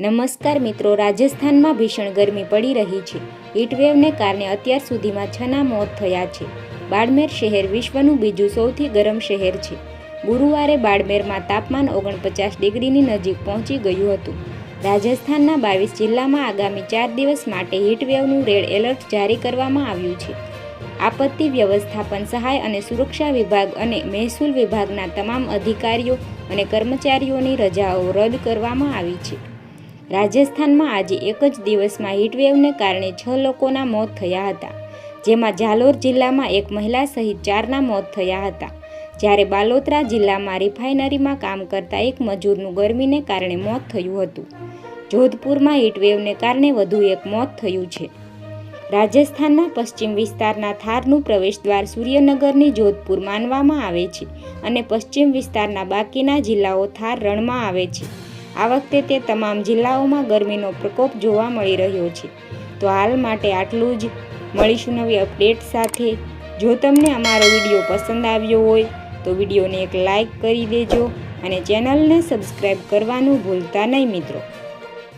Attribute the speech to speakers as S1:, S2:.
S1: નમસ્કાર મિત્રો, રાજસ્થાનમાં ભીષણ ગરમી પડી રહી છે. હીટવેવને કારણે અત્યાર સુધીમાં છના મોત થયા છે. બાડમેર શહેર વિશ્વનું બીજું સૌથી ગરમ શહેર છે. ગુરુવારે બાડમેરમાં તાપમાન ઓગણપચાસ ડિગ્રીની નજીક પહોંચી ગયું હતું. રાજસ્થાનના બાવીસ જિલ્લામાં આગામી ચાર દિવસ માટે હીટવેવનું રેડ એલર્ટ જારી કરવામાં આવ્યું છે. આપત્તિ વ્યવસ્થાપન સહાય અને સુરક્ષા વિભાગ અને મહેસૂલ વિભાગના તમામ અધિકારીઓ અને કર્મચારીઓની રજાઓ રદ કરવામાં આવી છે. રાજસ્થાનમાં આજે એક જ દિવસમાં હીટવેવને કારણે છ લોકોના મોત થયા હતા, જેમાં જાલોર જિલ્લામાં એક મહિલા સહિત ચારના મોત થયા હતા. જ્યારે બાલોતરા જિલ્લામાં રિફાઇનરીમાં કામ કરતા એક મજૂરનું ગરમીને કારણે મોત થયું હતું. જોધપુરમાં હીટવેવને કારણે વધુ એક મોત થયું છે. રાજસ્થાનના પશ્ચિમ વિસ્તારના થારનું પ્રવેશદ્વાર સૂર્યનગરની જોધપુર માનવામાં આવે છે અને પશ્ચિમ વિસ્તારના બાકીના જિલ્લાઓ થાર રણમાં આવે છે. આ વખતે તે તમામ જિલ્લાઓમાં ગરમીનો પ્રકોપ જોવા મળી રહ્યો છે. તો હાલ માટે આટલું જ. મળીશું નવી અપડેટ સાથે. જો તમને અમારો વીડિયો પસંદ આવ્યો હોય, તો વિડીયોને એક લાઈક કરી દેજો અને ચેનલને સબસ્ક્રાઈબ કરવાનું ભૂલતા નહીં મિત્રો.